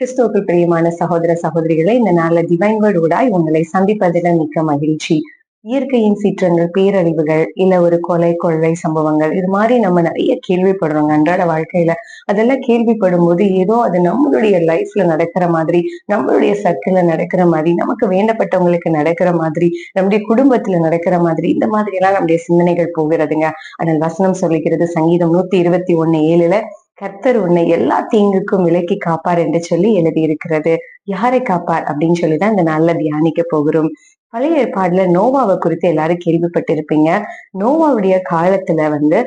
கிறிஸ்துவுக்கு பிரியமான சகோதர சகோதரிகளை இந்த நாள டிவைன் வேர்டு ஊடாய் உங்களை சந்திப்பதில் மிக்க மகிழ்ச்சி. இயற்கையின் சீற்றங்கள் பேரழிவுகள் இல்ல ஒரு கொலை கொள்ளை சம்பவங்கள் இது மாதிரி நம்ம நிறைய கேள்விப்படுறோங்க. அன்றாட வாழ்க்கையில அதெல்லாம் கேள்விப்படும் போது ஏதோ அது நம்மளுடைய லைஃப்ல நடக்கிற மாதிரி நம்மளுடைய சர்க்கிள்ல நடக்கிற மாதிரி நமக்கு வேண்டப்பட்டவங்களுக்கு நடக்கிற மாதிரி நம்முடைய குடும்பத்துல நடக்கிற மாதிரி இந்த மாதிரி எல்லாம் நம்முடைய சிந்தனைகள் போகிறதுங்க. ஆனால் வசனம் சொல்லிக்கிறது சங்கீதம் நூத்தி இருபத்தி ஒண்ணு ஏழுல கர்த்தர் உன்னை எல்லா தீங்குக்கும் விலக்கி காப்பார் என்று சொல்லி எழுதியிருக்கிறது. யாரை காப்பார் அப்படின்னு சொல்லிதான் இந்த நாள்ல தியானிக்க போகிறோம். பழைய ஏற்பாடுல நோவாவை குறித்து எல்லாரும் கேள்விப்பட்டிருப்பீங்க. நோவாவுடைய காலத்துல வந்து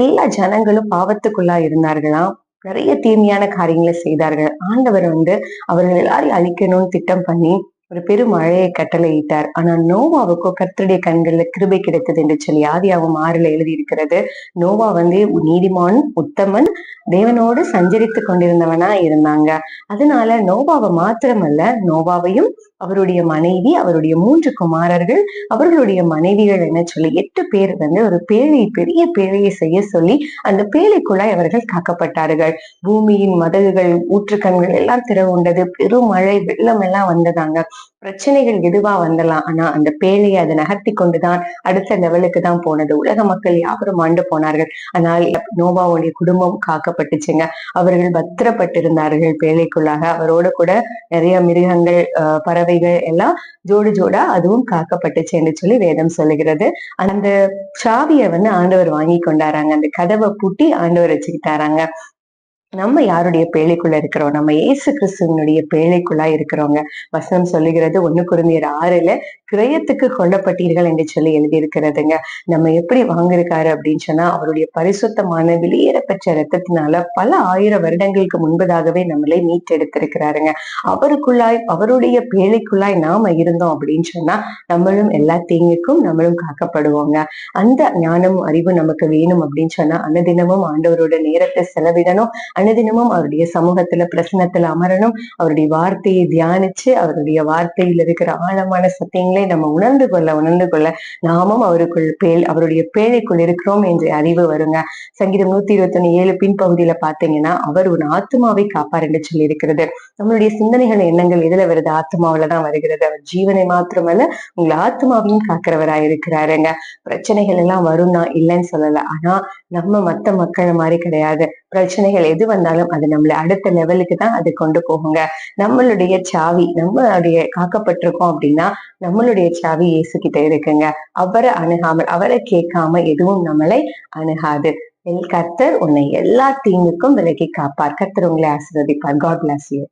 எல்லா ஜனங்களும் பாவத்துக்குள்ளா இருந்தார்களாம். நிறைய தீமையான காரியங்களை செய்தார்கள். ஆண்டவர் வந்து அவர்கள் எல்லாரையும் அழிக்கணும்னு திட்டம் பண்ணி ஒரு பெரும் மழையை கட்டளையிட்டார். ஆனா நோவாவுக்கோ கர்த்தருடைய கண்களில் கிருபை கிடைத்தது என்று சொல்லி ஆதியாவும் ஆறுல எழுதி இருக்கிறது நோவா வந்து நீதிமான் உத்தமன் தேவனோடு சஞ்சரித்து கொண்டிருந்தவனா இருந்தாங்க. அதனால நோவாவை மாத்திரமல்ல நோவாவையும் அவருடைய மனைவி அவருடைய மூன்று குமாரர்கள் அவர்களுடைய மனைவிகள் என்ன சொல்லி எட்டு பேர் வந்து ஒரு பேழை பெரிய பேழையை செய்ய சொல்லி அந்த பேழைக்குள்ளாய் அவர்கள் காக்கப்பட்டார்கள். பூமியின் மதகுகள் ஊற்றுக்கண்கள் எல்லாம் திறவுண்டது. பெரும் மழை வெள்ளம் எல்லாம் வந்ததாங்க. பிரச்சனைகள் எதுவா வந்தலாம் ஆனா அந்த பேழையை அதை நகர்த்தி கொண்டுதான் அடுத்த லெவலுக்கு தான் போனது. உலக மக்கள் யாவரும் ஆண்டு போனார்கள். ஆனால் நோபாவுடைய குடும்பம் காக்கப்பட்டுச்சுங்க. அவர்கள் பத்திரப்பட்டிருந்தார்கள் பேழைக்குள்ளாக. அவரோட கூட நிறைய மிருகங்கள் பறவைகள் எல்லாம் ஜோடு ஜோடா அதுவும் காக்கப்பட்டுச்சு என்று சொல்லி வேதம் சொல்லுகிறது. அந்த சாவியை வந்து ஆண்டவர் வாங்கி கொண்டாராங்க. அந்த கதவை பூட்டி ஆண்டவர் வச்சுக்கிட்டாராங்க. நம்ம யாருடைய பேழைக்குள்ள இருக்கிறோம்? நம்ம ஏசு கிறிஸ்துவனுடைய பேழைக்குள்ளா இருக்கிறோங்க. வசனம் சொல்லுகிறது ஒண்ணு குருந்தியர் ஆறுல கிரயத்துக்கு கொல்லப்பட்டீர்கள் என்று சொல்லி எழுதியிருக்கிறதுங்க. நம்ம எப்படி வாங்கியிருக்காரு அப்படின்னு சொன்னா அவருடைய பரிசுத்தமான வெளியேறப்பெற்ற ரத்தத்தினால பல ஆயிரம் வருடங்களுக்கு முன்பதாகவே நம்மளை மீட்டெடுத்திருக்கிறாருங்க. அவருக்குள்ளாய் அவருடைய பேழைக்குள்ளாய் நாம இருந்தோம் அப்படின்னு சொன்னா நம்மளும் எல்லா தீங்குக்கும் நம்மளும் காக்கப்படுவோங்க. அந்த ஞானமும் அறிவும் நமக்கு வேணும் அப்படின்னு சொன்னா அன்னதினமும் ஆண்டவரோட நேரத்தை செலவிடணும். அனுதினமும் அவருடைய சமூகத்துல பிரசனத்துல அமரணும். அவருடைய வார்த்தையை தியானிச்சு அவருடைய வார்த்தையில் இருக்கிற ஆழமான சத்தியங்களை நம்ம உணர்ந்து கொள்ள உணர்ந்து கொள்ள நாமும் அவருக்குள் பேல் அவருடைய பேழைக்குள் இருக்கிறோம் என்ற அறிவு வருங்க. சங்கீதம் நூத்தி இருபத்தி ஒண்ணு ஏழு பின்பகுதியில பாத்தீங்கன்னா அவர் ஒரு ஆத்மாவை காப்பார் என்று சொல்லி இருக்கிறது நம்மளுடைய சிந்தனைகள் எண்ணங்கள் எதுல வருது? ஆத்மாவிலதான் வருகிறது. அவர் ஜீவனை மாத்திரமல்ல உங்களை ஆத்மாவையும் காக்கிறவரா இருக்கிறாருங்க. பிரச்சனைகள் எல்லாம் வரும்னா இல்லைன்னு சொல்லல. ஆனா நம்ம மத்த மக்கள் மாதிரி கிடையாது. பிரச்சனைகள் எது வந்தாலும் அது நம்மளை அடுத்த லெவலுக்கு தான் அது கொண்டு போகுங்க. நம்மளுடைய சாவி நம்மளுடைய காக்கப்பட்டிருக்கோம் அப்படின்னா நம்மளுடைய சாவி இயேசுகிட்ட இருக்குங்க. அவரை அணுகாமல் அவரை கேட்காம எதுவும் நம்மளை அணுகாது. எல் கர்த்தர் உன்னை எல்லா தீங்குக்கும் விலகி காப்பார். கர்த்தர் உங்களை ஆசீர்வதிப்பார். God plus you